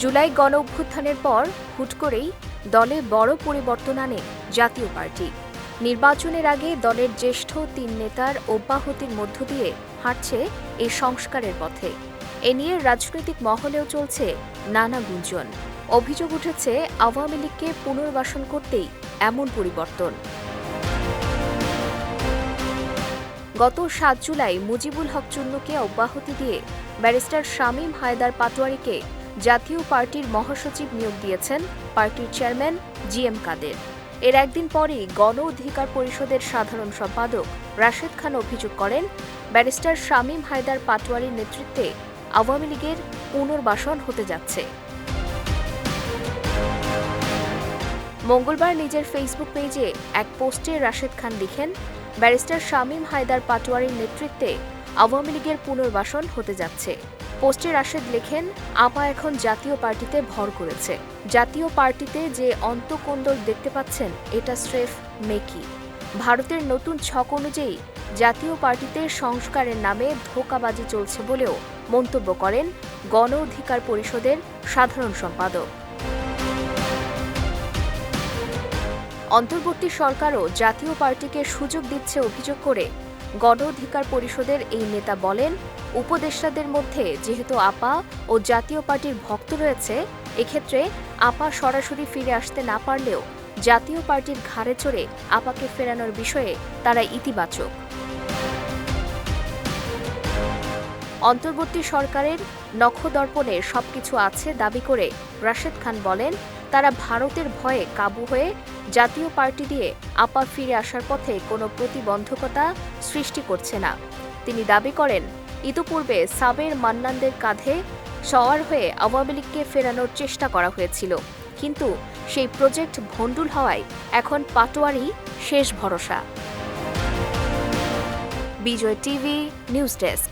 জুলাই গণ অভ্যুত্থানের পর হুট করেই দলে বড় পরিবর্তন আনে জাতীয় পার্টি। নির্বাচনের আগে দলের জ্যেষ্ঠ তিন নেতার অব্যাহতির মধ্য দিয়ে হাঁটছে এই সংস্কারের পথে। এ নিয়ে রাজনৈতিক মহলেও চলছে নানা গুঞ্জন। অভিযোগ উঠেছে, আওয়ামী লীগকে পুনর্বাসন করতেই এমন পরিবর্তন। গত সাত জুলাই মুজিবুল হক চুন্নুকে অব্যাহতি দিয়ে ব্যারিস্টার শামীম হায়দার পাটোয়ারিকে জাতীয় পার্টির মহাসচিব নিয়োগ দিয়েছেন পার্টির চেয়ারম্যান জি এম কাদের। এর একদিন পরেই গণ অধিকার পরিষদের সাধারণ সম্পাদক রাশেদ খান অভিযোগ করেন, ব্যারিস্টার শামীম হায়দার পাটোয়ারির নেতৃত্বে আওয়ামী লীগের পুনর্বাসন হতে যাচ্ছে। মঙ্গলবার নিজের ফেসবুক পেজে এক পোস্টে রাশেদ খান লিখেন, ব্যারিস্টার শামীম হায়দার পাটোয়ারির নেতৃত্বে আওয়ামী লীগের পুনর্বাসন হতে যাচ্ছে। পোস্টে রাশেদ লেখেন, আপা এখন জাতীয় পার্টিতে ভর করেছে। জাতীয় পার্টিতে যে অন্তকোন্দল দেখতে পাচ্ছেন, এটা স্রেফ মেকি। ভারতের নতুন ছক অনুযায়ী জাতীয় পার্টিতে সংস্কারের নামে ধোকাবাজি চলছে বলেও মন্তব্য করেন গণ অধিকার পরিষদের সাধারণ সম্পাদক। অন্তর্বর্তী সরকারও জাতীয় পার্টিকে সুযোগ দিচ্ছে অভিযোগ করে গণ অধিকার পরিষদের এই নেতা বলেন উপদেষ্টাদের মধ্যে যেহেতু আপা ও জাতীয় পার্টির ভক্ত রয়েছে, এক্ষেত্রে আপা সরাসরি ফিরে আসতে না পারলেও জাতীয় পার্টির ঘাড়ে চড়ে আপাকে ফেরানোর বিষয়ে তারা ইতিবাচক। অন্তর্বর্তী সরকারের নখদর্পণে সবকিছু আছে দাবি করে রাশেদ খান বলেন, তারা ভারতের ভয়ে কাবু হয়ে জাতীয় পার্টি দিয়ে আপা ফিরে আসার পথে কোনো প্রতিবন্ধকতা সৃষ্টি করছে না। তিনি দাবি করেন ইতোপূর্বে সাবের মান্নানদের কাঁধে সওয়ার হয়ে আওয়ামী লীগকে ফেরানোর চেষ্টা করা হয়েছিল। কিন্তু সেই প্রজেক্ট ভণ্ডুল হওয়ায় এখন পাটোয়ারি শেষ ভরসা। Bijoy TV, news desk.